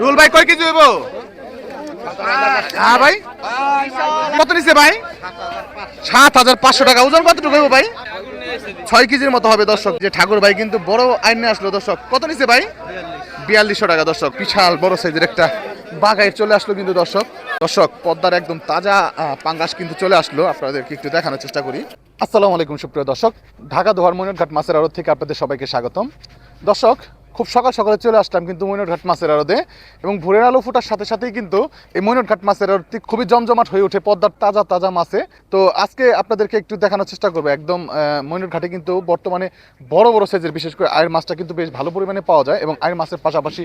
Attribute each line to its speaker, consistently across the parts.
Speaker 1: Rule ভাই, কয় KG হইব? হ্যাঁ ভাই। কত নিছে ভাই? সাত হাজার পাঁচশো টাকা ওজন কতটুকু হইব ভাই? ছয় কেজির মতো হবে দর্শক, যে ঠাকুর ভাই কিন্তু বড় আইনে আসলো দর্শক। কত নিছে ভাই? বিয়াল্লিশশো টাকা দর্শক, বিশাল বড় সাইজের একটা বাগায় চলে আসলো কিন্তু দর্শক। দর্শক, পদ্মার একদম তাজা পাঙ্গাস কিন্তু চলে আসলো। আপনাদেরকে একটু দেখানোর চেষ্টা করি। আসসালামু আলাইকুম সুপ্রিয় দর্শক, ঢাকা দোহার ময়নঘাট মাছের আড়ত থেকে আপনাদের সবাইকে স্বাগতম। দর্শক খুব সকাল সকালে চলে আসলাম কিন্তু ময়নঘাট মাছের আড়তে। এবং ভোরের আলো ফোটার সাথে সাথেই কিন্তু এই ময়নঘাট মাছের আড়তটি খুবই জমজমাট হয়ে ওঠে, পদ্মার তাজা তাজা মাছে। তো আজকে আপনাদেরকে একটু দেখানোর চেষ্টা করব। একদম ময়নট ঘাটে কিন্তু বর্তমানে বড় বড় সাইজের বিশেষ করে আয়ের মাছটা কিন্তু বেশ ভালো পরিমাণে পাওয়া যায়। এবং আয়ের মাছের পাশাপাশি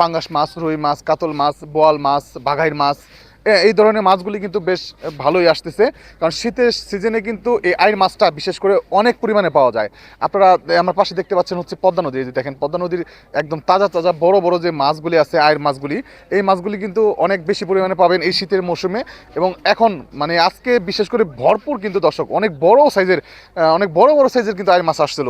Speaker 1: পাঙ্গাস মাছ, রুই মাছ, কাতল মাছ, বোয়াল মাছ, বাঘাইর মাছ এই ধরনের মাছগুলি কিন্তু বেশ ভালোই আসতেছে। কারণ শীতের সিজনে কিন্তু এই আইর মাছটা বিশেষ করে অনেক পরিমাণে পাওয়া যায়। আপনারা আমার পাশে দেখতে পাচ্ছেন হচ্ছে পদ্মা নদী। যে দেখেন, পদ্মা নদীর একদম তাজা তাজা, বড় বড় যে মাছগুলি আছে আয়ের মাছগুলি, এই মাছগুলি কিন্তু অনেক বেশি পরিমাণে পাবেন এই শীতের মৌসুমে। এবং এখন মানে আজকে বিশেষ করে ভরপুর কিন্তু দর্শক, অনেক বড় সাইজের অনেক বড় বড় সাইজের কিন্তু আয়ের মাছ আসছিল।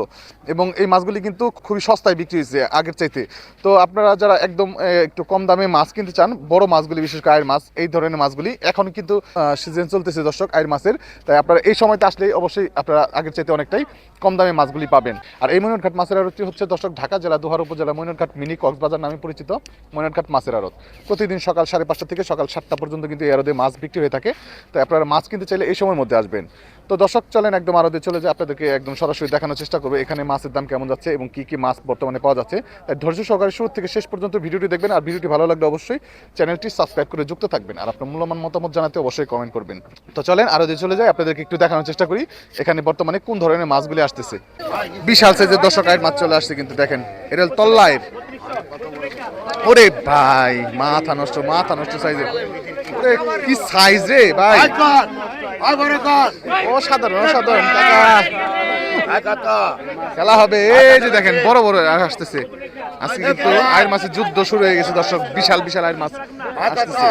Speaker 1: এবং এই মাছগুলি কিন্তু খুবই সস্তায় বিক্রি হয়েছে আগের চাইতে। তো আপনারা যারা একদম একটু কম দামে মাছ কিনতে চান, বড় মাছগুলি, বিশেষ করে আয়ের মাছ, এই ধরনের মাছগুলি এখন কিন্তু সিজন চলতেছে দর্শক, আয়ের মাছের। তাই আপনারা এই সময়তে আসলেই অবশ্যই আপনারা আগের চাইতে অনেকটাই কম দামে মাছগুলি পাবেন। আর এই ময়নঘাট মাছের আড়তটি হচ্ছে দর্শক ঢাকা জেলা দোহার উপজেলা ময়নঘাট মিনি কক্সবাজার নামে পরিচিত ময়নঘাট মাছের আড়ত। প্রতিদিন সকাল সাড়ে পাঁচটা থেকে সকাল সাতটা পর্যন্ত কিন্তু এই আড়তে মাছ বিক্রি হয়ে থাকে। তাই আপনারা মাছ কিনতে চাইলে এই সময়ের মধ্যে আসবেন। তো দর্শক, চলেন একদম আরদে চলে যায় আপনাদেরকে একদম সরাসরি দেখানোর চেষ্টা করব এখানে মাছের দাম কেমন যাচ্ছে এবং কি কি মাছ বর্তমানে পাওয়া যাচ্ছে। তাই ধৈর্য সহকারে শুরু থেকে শেষ পর্যন্ত ভিডিওটি দেখবেন। আর ভিডিওটি ভালো লাগলে অবশ্যই চ্যানেলটি সাবস্ক্রাইব করে যুক্ত থাকবেন। আর আপনার মূল্যবান মতামত জানাতে অবশ্যই কমেন্ট করবেন। তো চলেন আরদে চলে যাই আপনাদেরকে একটু দেখানোর চেষ্টা করি এখানে বর্তমানে কোন ধরনের মাছগুলি আসতেছে। বিশাল সাইজের দর্শক আয়ের মাছ চলে আসছে কিন্তু দেখেন এটা তল্লায়ের ওরে ভাই মাথা নষ্ট মাথা নষ্ট সাইজের ওরে কি সাইজ রে ভাই। অসাধারণ অসাধারণ খেলা হবে এই যে দেখেন বড় বড় আসতেছে। আজকে কিন্তু আয়ের মাছের যুদ্ধ শুরু হয়ে গেছে দর্শক। বিশাল বিশাল আয়ের মাছ আসতেছে।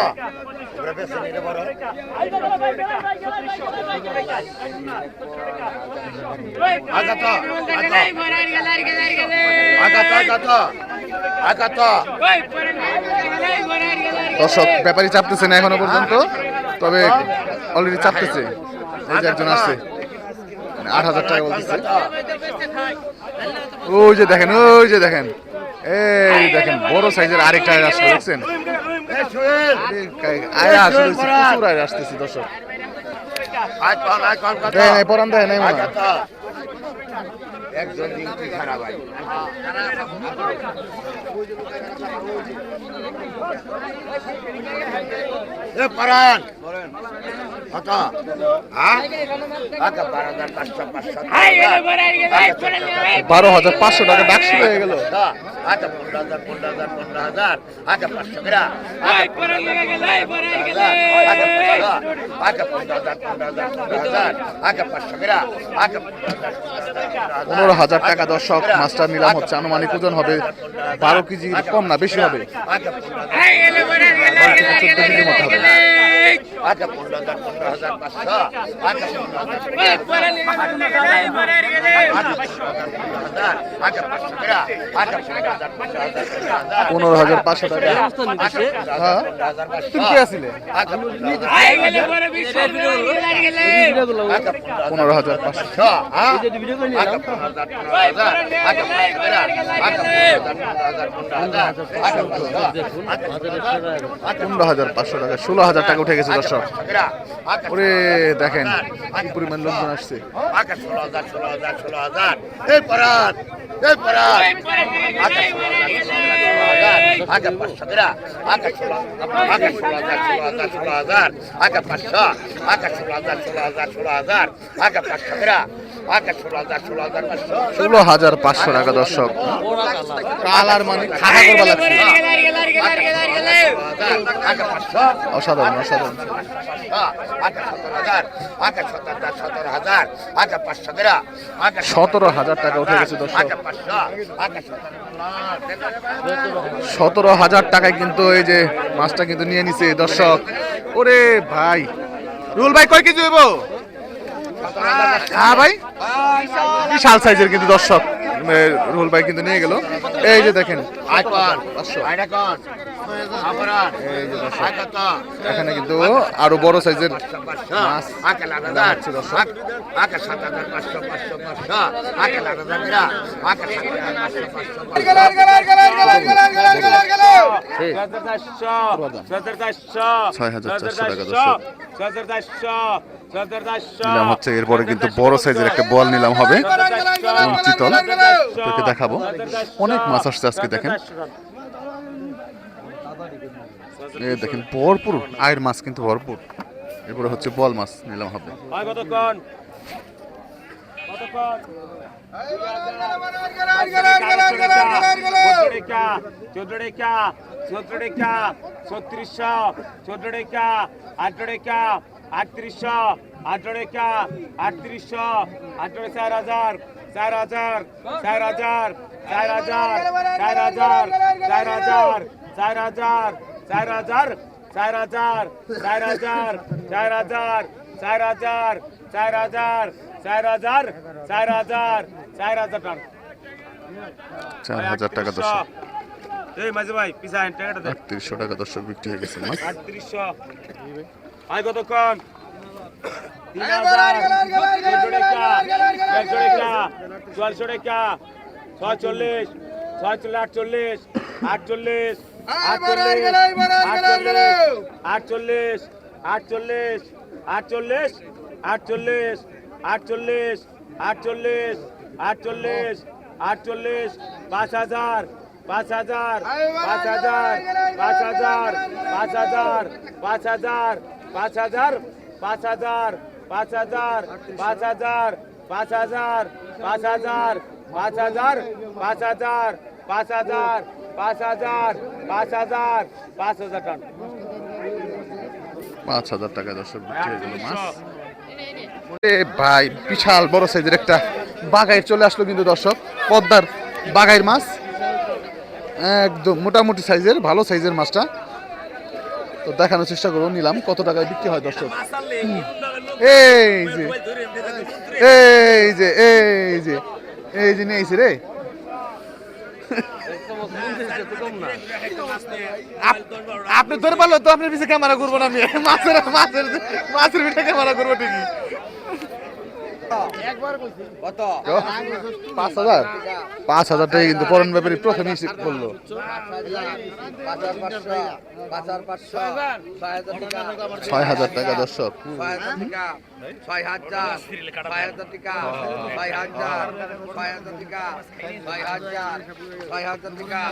Speaker 1: দর্শক, ব্যাপারী চাপতেছে না এখনও পর্যন্ত, তবে অলরেডি চাপতেছে। এই যে একজন আসছে। আট হাজার টাকা বলতেছে। ওই যে দেখেন, ওই যে দেখেন। এই দেখেন, বড় সাইজের আরেকটা আয় দেখছেন? আয় আসলে প্রচুর আয় আসতেছে দর্শক দেয় নাই পরান দেয় নাই মনে
Speaker 2: একজন খারাপ হয় এ পারান। কত বারো হাজার পাঁচশো
Speaker 1: টাকা ডাক শুরু হয়ে গেল।
Speaker 2: আচ্ছা হাজার হাজার হাজার। আচ্ছা পাঁচশো গ্রা আচ্ছা আচ্ছা আচ্ছা
Speaker 1: পনেরো হাজার টাকা দর্শক মাস্টার নিলাম হচ্ছে আনুমানিক ওজন হবে বারো কেজি কম না বেশি হবে।
Speaker 2: আচ্ছা আচ্ছা পনেরো হাজার পনেরো হাজার পাঁচশো আচ্ছা পনেরো হাজার পাঁচশো আচ্ছা পনেরো হাজার
Speaker 1: হ্যাঁ
Speaker 2: আচ্ছা
Speaker 1: পনেরো হাজার পাঁচশো টাকা ষোলো হাজার টাকা উঠে গেছে দর্শক ওরে দেখেন কি পরিমাণ লোকজন আসছে
Speaker 2: আচ্ছা আচ্ছা পাঁচশো আচ্ছা ষোলো আচ্ছা হাজার ষোলো হাজার ষোলো হাজার আচ্ছা পাঁচশো আচ্ছা ষোলো হাজার আচ্ছা পাঁচশো। আচ্ছা ষোলো হাজার পাঁচশো
Speaker 1: টাকা দর্শক। কালার মানে খাতা করবা লাগছে
Speaker 2: আচ্ছা
Speaker 1: অসাধারণ অসাধারণ।
Speaker 2: আচ্ছা সতেরো হাজার। আচ্ছা আচ্ছা আচ্ছা
Speaker 1: টাকা উঠে গেছে দর্শক।
Speaker 2: আচ্ছা আচ্ছা সতেরো
Speaker 1: হাজার। টাকায় কিন্তু এই যে মাছটা কিন্তু নিয়ে নিছে দর্শক। ওরে ভাই। রুল ভাই কয় কেজি হইব? হ্যাঁ ভাই। বিশাল সাইজের কিন্তু দর্শক। রুহুল ভাই কিন্তু নিয়ে গেল এই যে দেখেন এখানে কিন্তু আরও বড় সাইজের এরপরে কিন্তু বড় সাইজের একটা বল নিলাম হবে চিতল তোকে দেখাবো। অনেক মাছ আসছে আজকে দেখেন। দেখেন ভরপুর আয়ের মাছ কিন্তু ভরপুর। এরপরে হচ্ছে বল মাছ নিলাম হবে।
Speaker 3: কতক্ষণ? কতক্ষণ? চোদ্দ রেখা চোদ্দ রেখা ছত্রিশশো চোদ্দ রেখা আট রেখা আটত্রিশশো আট রেখা আটত্রিশশো আট চার হাজার। চার হাজার চার হাজার চার হাজার চার হাজার চার হাজার চার হাজার চার হাজার চার হাজার চার হাজার চার হাজার চার হাজার চার হাজার চার হাজার চার হাজার চার হাজার টাকা
Speaker 1: চার হাজার টাকা দর্শক
Speaker 3: এই মাঝে ভাই পিসা টাকাটা দেন
Speaker 1: আটত্রিশশো টাকা দর্শক বিক্রি হয়ে গেছে মাছ
Speaker 3: আয় কতক্ষণ তিন হাজার চোদ্দশো টাকা চুয়াল্লিশশো টাকা ছয়চল্লিশ ছয়চল্লিশ আটচল্লিশ আটচল্লিশ আটচল্লিশ আটচল্লিশ আটচল্লিশ আটচল্লিশ আটচল্লিশ আটচল্লিশ আটচল্লিশ আটচল্লিশ পাঁচ হাজার পাঁচ হাজার পাঁচ হাজার পাঁচ হাজার পাঁচ হাজার পাঁচ হাজার পাঁচ হাজার পাঁচ হাজার পাঁচ হাজার পাঁচ হাজার পাঁচ হাজার পাঁচ হাজার পাঁচ হাজার পাঁচ হাজার পাঁচ হাজার পাঁচ হাজার পাঁচ হাজার পাঁচ হাজার টাকা
Speaker 1: পাঁচ হাজার টাকা দর্শক মাছ? ভাই বিশাল বড় সাইজের একটা বাগাই চলে আসলো কিন্তু দর্শক পদ্মার বাগাইর মাছ। একদম মোটামুটি সাইজের ভালো সাইজের মাছটা। তো দেখানোর চেষ্টা করব নিলাম। কত টাকায় বিক্রি হয়, দর্শক? এই যে এই যে এই যে এই যে নিয়েছি রে। আপনি ধরে পারল তো আপনার পিছিয়ে ক্যামেরা করব না আমি। মাছের মাছের মাছের পিঠে ক্যামেরা করব ঠিকই। পাঁচ হাজার? পাঁচ হাজার টাকা কিন্তু পরন ব্যাপারী প্রথমেই
Speaker 4: পাঁচশো ছয় হাজার টাকা
Speaker 1: ছয় হাজার টাকা দর্শক।
Speaker 4: ছয় হাজার ছয় টাকা ছয় হাজার ছয় হাজার টাকা ছয় হাজার ছয় হাজার টাকা ছয় হাজার ছয় হাজার টাকা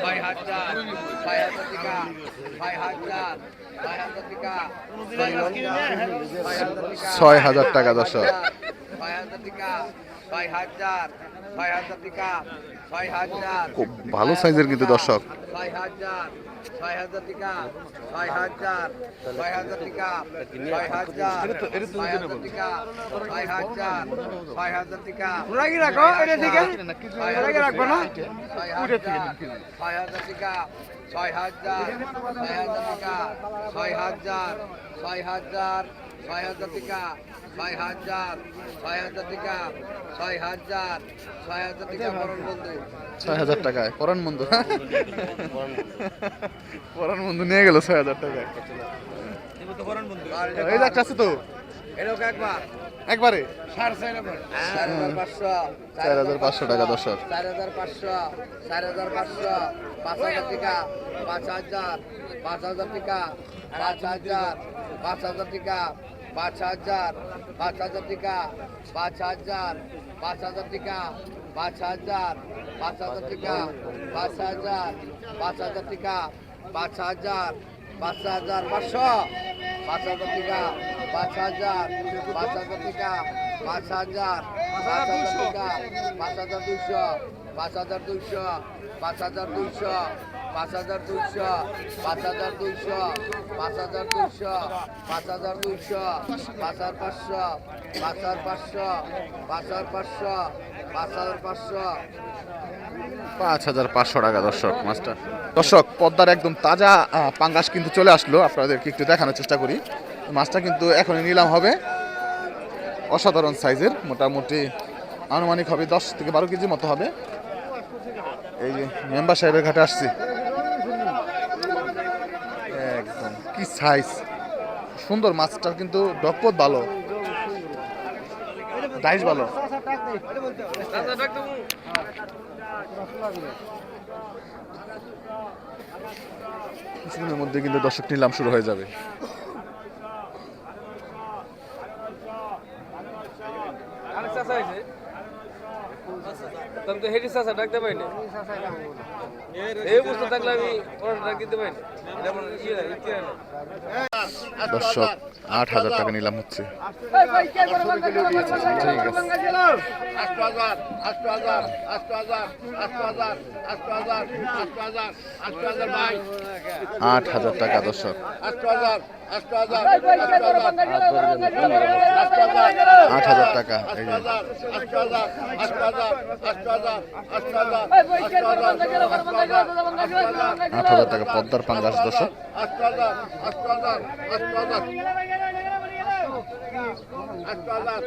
Speaker 4: ছয় হাজার ছয় হাজার টাকা ছয় হাজার
Speaker 1: ছয় হাজার টাকা দর্শক।
Speaker 4: ছয় হাজার টাকা ছয় হাজার ছয় হাজার টাকা ছয় হাজার।
Speaker 1: খুব ভালো সাইজের কিন্তু দর্শক।
Speaker 4: ছয় হাজার ছয় হাজার টাকা ছয় হাজার ছয় হাজার টাকা ছয় হাজার ছয় হাজার টাকা ছয় হাজার ছয় হাজার টাকা।
Speaker 3: রাখি রাখো? এটা
Speaker 4: ছয়
Speaker 3: রাখি রাখব না?
Speaker 4: ছয় হাজার ছয় হাজার টাকা ছয় হাজার ছয় হাজার টাকা ছয় হাজার ছয় হাজার ছয় হাজার টিকা ছয় হাজার ছয় হাজার টিকা ছয় হাজার ছয় হাজার টিকা বরণ বন্ধু।
Speaker 1: ছয় হাজার টাকায় পরান বন্ধু। পরান বন্ধু। নিয়ে গেল ছয় হাজার টাকায়। এই যে একটা আছে তো।
Speaker 4: এরকম একবার।
Speaker 1: একবারে?
Speaker 4: চার হাজার পাঁচশো।
Speaker 1: চার হাজার পাঁচশো টাকা দর্শক।
Speaker 4: চার হাজার পাঁচশো। চার হাজার পাঁচশো। পাঁচ হাজার টাকা। পাঁচ হাজার। পাঁচ হাজার টাকা। পাঁচ হাজার পাঁচ হাজার টাকা পাঁচ হাজার পাঁচ হাজার টাকা পাঁচ হাজার পাঁচ হাজার টাকা পাঁচ হাজার পাঁচ হাজার টাকা পাঁচ হাজার পাঁচ হাজার টাকা পাঁচ হাজার পাঁচ হাজার পাঁচশো পাঁচ হাজার টাকা পাঁচ হাজার পাঁচ হাজার টাকা পাঁচ হাজার পাঁচ হাজার টাকা পাঁচ হাজার দুইশো পাঁচ হাজার দুইশো পাঁচ হাজার দুইশো পাঁচ হাজার দুইশো, পাঁচ হাজার দুইশো, পাঁচ হাজার দুইশো, পাঁচ হাজার দুইশো, পাঁচ হাজার পাঁচশো, পাঁচ হাজার পাঁচশো, পাঁচ হাজার পাঁচশো, পাঁচ হাজার পাঁচশো।
Speaker 1: পাঁচ হাজার পাঁচশো টাকা, দর্শক মাছটা দর্শক, পদ্মার একদম তাজা পাঙ্গাস কিন্তু চলে আসলো। আপনাদেরকে একটু দেখানোর চেষ্টা করি। মাছটা কিন্তু এখনই নিলাম হবে। অসাধারণ সাইজের, মোটামুটি আনুমানিক হবে দশ থেকে বারো কেজি মতো হবে। এই যে মেম্বার সাহেবের ঘাটে আসছি একদম কি সাইজ সুন্দর, মাছটার কিন্তু ডকপত ভালো। ডাইস ভালো। কিছুদিনের মধ্যে কিন্তু দর্শক নিলাম, শুরু হয়ে যাবে।
Speaker 5: তুমি তো হেডি চাচা ডাকতে পারি না। এই বুঝতে থাকলে আমি ডাক দিতে পারি না। ইয়ে না
Speaker 1: দর্শক, আট হাজার টাকা নিলাম হচ্ছে। আট হাজার টাকা, দর্শক। আট হাজার টাকা আট হাজার টাকা পদ্মার পাঙ্গাস, দর্শক।
Speaker 2: আস্তে আস্তে।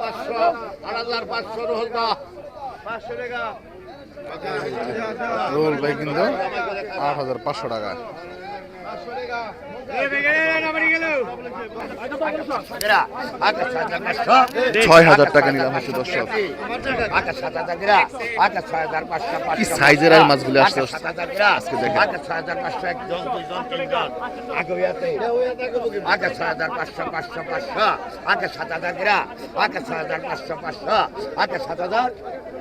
Speaker 2: পাঁচশো আট হাজার পাঁচশো হাজার পাঁচশো রোহদা
Speaker 1: রোল ভাই কিন্তু আট হাজার পাঁচশো টাকা। ছয় হাজার টাকা নিলাম হচ্ছে দর্শক কি সাইজের আর মাছগুলো আসতে আজকে দেখেন।
Speaker 2: আগে ছয় হাজার পাঁচশো পাঁচশো পাঁচশো আগে সাত হাজার আগে সাত হাজার পাঁচশো পাঁচশো আগে সাত হাজার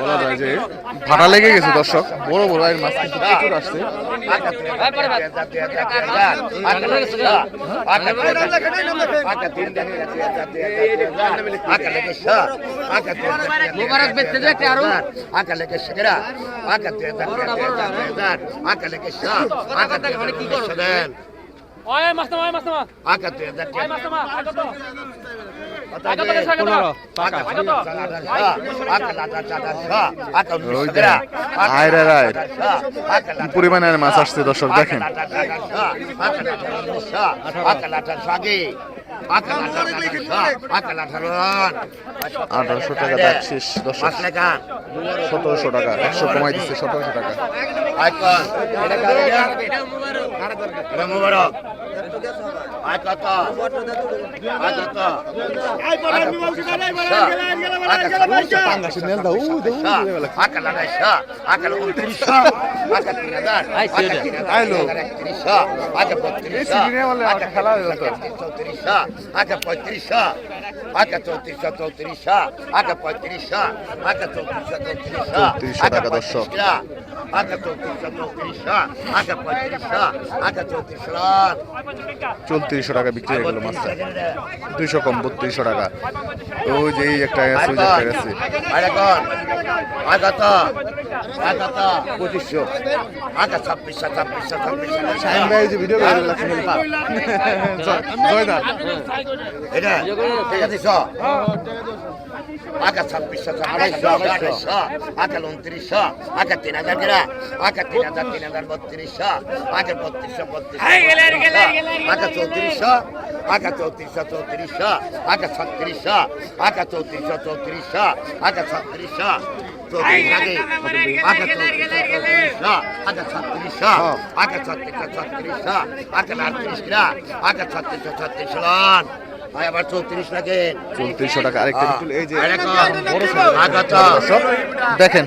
Speaker 1: বলা যায় যে ভাটা লেগে গেছে দর্শক। বড় বড় আয়ের মাছ কিন্তু প্রচুর আসছে।
Speaker 2: মুবারক বেচতে যেতে
Speaker 1: পরিমাণের মাছ আসছে দর্শক দেখেন আঠারোশো টাকা দাম শেষ দশ সতেরোশো টাকা একশো কমাই দিচ্ছে সতেরোশো টাকা মোবারক আয় কাকা আয় কাকা আয় পড়া আমি বলছি না আয় পড়া গেলা গেলা গেলা পয়সা
Speaker 2: পাঙ্গাস নেল দাও দাও আকা লাগা শা আকা লোক 30 শা
Speaker 1: আকা 3000 আয়
Speaker 2: সেটা আয় লোক 30 শা আচ্ছা, আচ্ছা, আচ্ছা,
Speaker 1: চৌত্রিশশো টাকা বিক্রি হয়ে গেল মাছটা দুইশো কম বত্রিশশো টাকা। ওই যে একটা
Speaker 2: আছে পঁচিশশো। আচ্ছা ছাব্বিশশো ছাব্বিশশো ছাব্বিশশো।
Speaker 1: ভিডিও
Speaker 2: এটা। ঠিক আছে আঁকা ছাব্বিশশো আড়াইশো আড়াইশো আঁকা উনত্রিশশো আঁকা তিন হাজার গেরা আঁকা তিন হাজার তিন হাজার বত্রিশশো। আঁকা বত্রিশশো বত্রিশশো আঁকা চৌত্রিশশো আঁকা চৌত্রিশশো চৌত্রিশশো। আঁকা ছত্রিশশো আঁকা চৌত্রিশশো চৌত্রিশশো। আঁকা ছত্রিশশো আঁকা ছত্রিশশো ছত্রিশশো আঁকা আটত্রিশ আঁকা ছত্রিশশো ছত্রিশ চৌত্রিশ লাগে।
Speaker 1: চৌত্রিশশো টাকা আরেকটা বিটুল এই যে দর্শক দেখেন।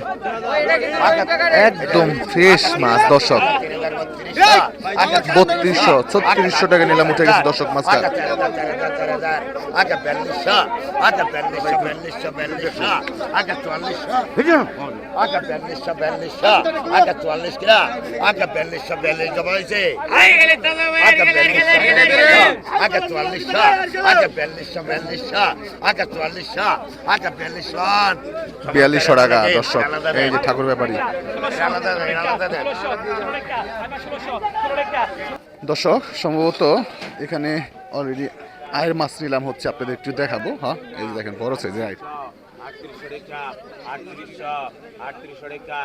Speaker 1: একদম ফ্রেশ মাছ দর্শক। বত্রিশশো ছত্রিশশো টাকা নিলাম উঠে গেছে দর্শক
Speaker 2: মাছটা চুয়াল্লিশ বিয়াল্লিশশো
Speaker 1: টাকা দর্শক এই যে ঠাকুর ব্যাপারী। দর্শক সম্ভবত এখানে অলরেডি আয়ের মাছ নিলাম হচ্ছে আপনাদের একটু দেখাবো হ্যাঁ? এই দেখেন বড় সাইজের আয়।
Speaker 3: আটত্রিশশো রেখা আটত্রিশশো আটত্রিশশো
Speaker 1: রেখা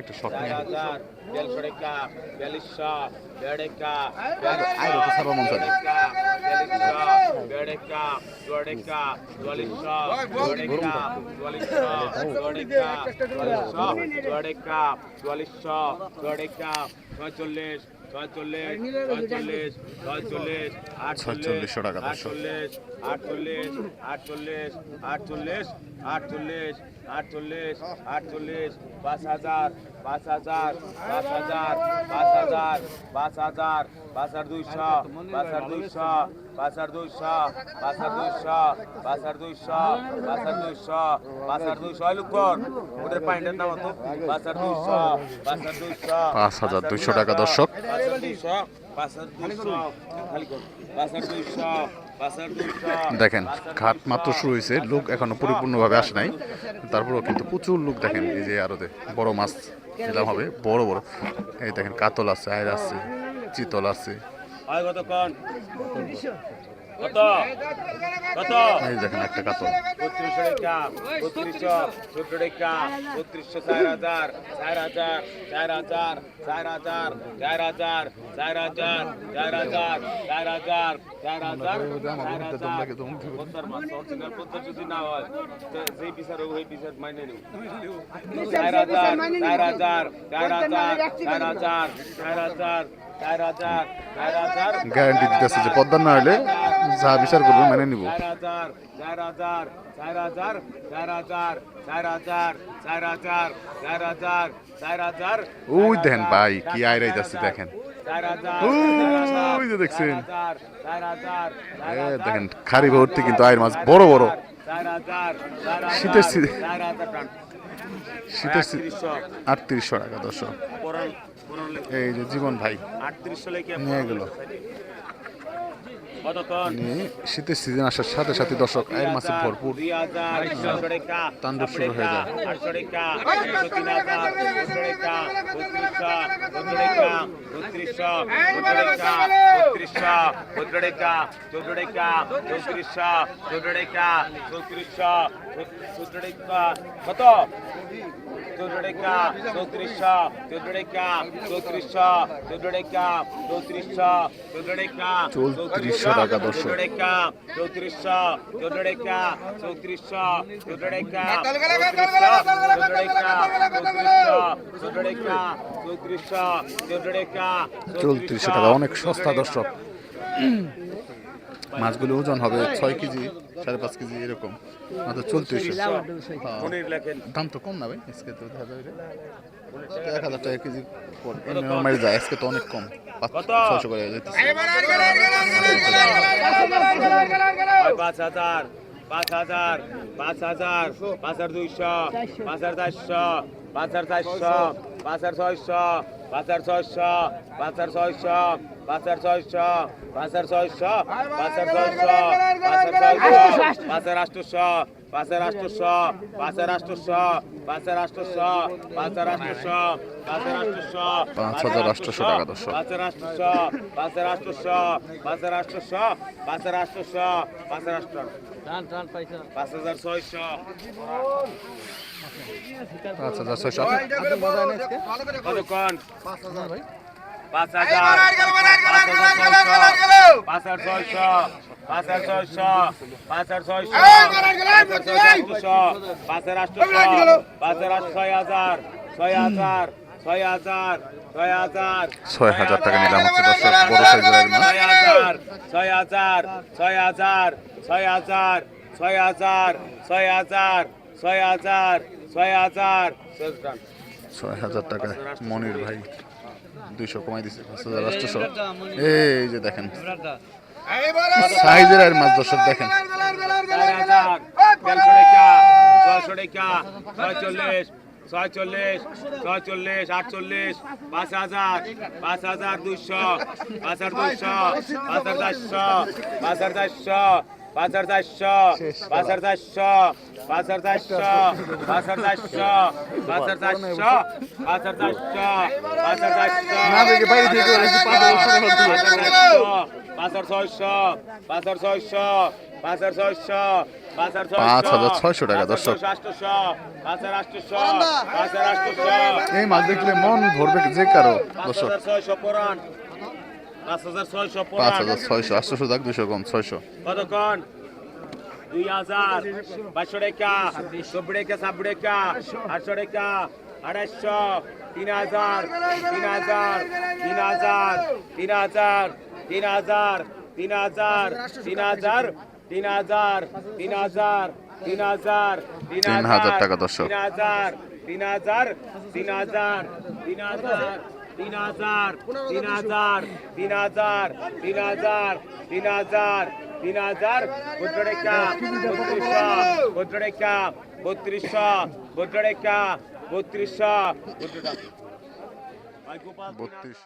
Speaker 1: একটা শট নিয়ে
Speaker 3: বিয়াল্লিশশো রেখা বিয়াল্লিশশো
Speaker 1: আয় রোটো সাবা মন
Speaker 3: চলে
Speaker 1: ছয়চল্লিশশো টাকা দর্শক
Speaker 3: আটচল্লিশ আটচল্লিশ আটচল্লিশ আটচল্লিশ আটচল্লিশ আটচল্লিশ পাঁচ হাজার পাঁচ হাজার পাঁচ হাজার পাঁচ হাজার পাঁচ হাজার পাঁচ হাজার দুইশো পাঁচ হাজার দুইশো পাঁচ হাজার দুইশো পাঁচ হাজার দুইশো পাঁচ হাজার দুইশো পাঁচ হাজার দুইশো পাঁচ হাজার দুইশো হয় লুকন ওদের পাইন্টের নাম হতো পাঁচ হাজার দুইশো পাঁচ হাজার দুইশো
Speaker 1: পাঁচ হাজার দুইশো টাকা দর্শক।
Speaker 3: পাঁচ হাজার দুইশো পাঁচ হাজার দুইশো খালি পাঁচ হাজার দুইশো পাঁচ হাজার দুইশো
Speaker 1: দেখেন ঘাট মাত্র শুরু হয়েছে, লোক এখনও পরিপূর্ণভাবে আসে নাই। তারপরেও কিন্তু প্রচুর লোক দেখেন, এই যে আরতে বড় মাছ নিলাম হবে, বড় বড়। এই দেখেন, কাতল আছে আয়ের আছে, চিতল আছে
Speaker 3: হয় কত কন কত কত
Speaker 1: এই দেখেন একটা কত
Speaker 3: 3200 টাকা 3200 14 টাকা 3200 হাজার চার হাজার 4000 হাজার 4000 হাজার চার হাজার চার হাজার চার হাজার চার হাজার গ্যারান্টি দিতে আসছে যে পদ্মার না
Speaker 1: হলে যা বিচার করব মেনে নিব ওই দেখেন ভাই কি আয়
Speaker 3: আয়রাই
Speaker 1: যাচ্ছে দেখেন দেখছেন দেখেন খারি ভর্তি কিন্তু আয়ের মাছ বড় বড় শীতের শীতের শীতের
Speaker 3: আটত্রিশশো
Speaker 1: টাকা
Speaker 3: দশ
Speaker 1: এই যে জীবন ভাই।
Speaker 3: আটত্রিশশো
Speaker 1: নিয়ে গেল। শীতের সিজন আসার সাথে সাথে দর্শক আয়ের মাসে ভরপুর তাণ্ডব শুরু হয়ে
Speaker 3: চৌত্রিশ চৌত্রিশশো টাকা
Speaker 1: অনেক সস্তা দর্শক মাছগুলো ওজন হবে ছয় কেজি সাড়ে পাঁচ কেজি এরকম
Speaker 3: চলত্রিশ
Speaker 1: দাম তো কম না ভাই আজকে তো দেখা যাবে এক হাজার টাকা কেজি নর্মালি যায় আজকে তো অনেক কম পাঁচ করে
Speaker 3: পাঁচ হাজার পাঁচ হাজার পাঁচ হাজার পাঁচ হাজার দুইশো পাঁচ হাজার চারশো পাঁচ হাজার চারশো পাঁচ হাজার ছয়শো পাঁচ হাজার ছয়শো পাঁচ হাজার ছয়শো পাঁচ হাজার ছয়শো পাঁচ হাজার ছয়শো পাঁচ হাজার ছয়শো পাঁচ হাজার ছয়শো পাঁচ হাজার আটশোশো পাঁচের আষ্টশ পাঁচের আষ্টশ পাঁচের আষ্টশ পাঁচের আষ্টশ পাঁচের আষ্টশ পাঁচ হাজার
Speaker 1: আষ্টশো টাকা
Speaker 3: দশ পাঁচের আষ্টশ পাঁচের আষ্টশ পাঁচের আষ্টশ পাঁচের আষ্টশ পাঁচের আষ্ট পাঁচ হাজার ছয়শো
Speaker 1: পাঁচ হাজার ছয়শো
Speaker 3: কতক্ষণ পাঁচ হাজার পাঁচ হাজার পাঁচ হাজার ছয়শো পাঁচ হাজার ছয়শো পাঁচ হাজার ছয়শো পাঁচ হাজার আটশো পাঁচ হাজার আটশো ছয় হাজার ছয় হাজার ছয় হাজার ছয় হাজার
Speaker 1: ছয় হাজার টাকা নিলাম হচ্ছে দর্শক বড় সাইজের এক মাছ
Speaker 3: ছয় হাজার ছয় হাজার ছয় হাজার ছয় হাজার ছয় হাজার ছয় হাজার ছয় হাজার ছয় হাজার
Speaker 1: ছয় হাজার টাকা মনির ভাই দুইশো কমাই দিছে পাঁচ হাজার এই যে দেখেন সাইজের আর মাছ দর্শক দেখেন।
Speaker 3: ছয়চল্লিশ ছয়চল্লিশ ছয়চল্লিশ আটচল্লিশ পাঁচ হাজার পাঁচ হাজার, দুইশো, পাঁচ হাজার, দুইশো পাঁচ হাজার, চারশো, পাঁচ হাজার, চারশো পাঁচের চারশো পাঁচের চারশো পাঁচের চারশো পাঁচের চারশো পাঁচের চারশো পাঁচের চারশো পাঁচের চারশো পাঁচের ছয়শো পাঁচের ছয়শো পাঁচের ছয়শো পাঁচের
Speaker 1: পাঁচ হাজার ছয়শো টাকা দর্শক এই মাছ দেখলে মন ভরবে যে
Speaker 3: কারও
Speaker 1: দর্শক
Speaker 3: ছয়শো পুরান পাঁচ হাজার ছয়শো
Speaker 1: পাঁচ হাজার ছয়শো আটশোশো দাগ দুশো কম ছয়শো
Speaker 3: কতক্ষণ দুই হাজার পাঁচশো টাকা চব্বিশ টাকা ছাব্বিশ টাকা আটশো টাকা আড়াইশো তিন হাজার তিন হাজার তিন হাজার তিন হাজার তিন হাজার তিন হাজার তিন হাজার তিন হাজার তিন হাজার তিন হাজার
Speaker 1: তিন হাজার টাকা দর্শক।
Speaker 3: তিন হাজার তিন হাজার তিন হাজার তিন হাজার তিন হাজার তিন হাজার তিন হাজার তিন হাজার তিন হাজার তিন হাজার বত্রিশা বত্রিশশো বত্রিশা বত্রিশশো বত্রিশা বত্রিশশো
Speaker 1: বত্রিশ।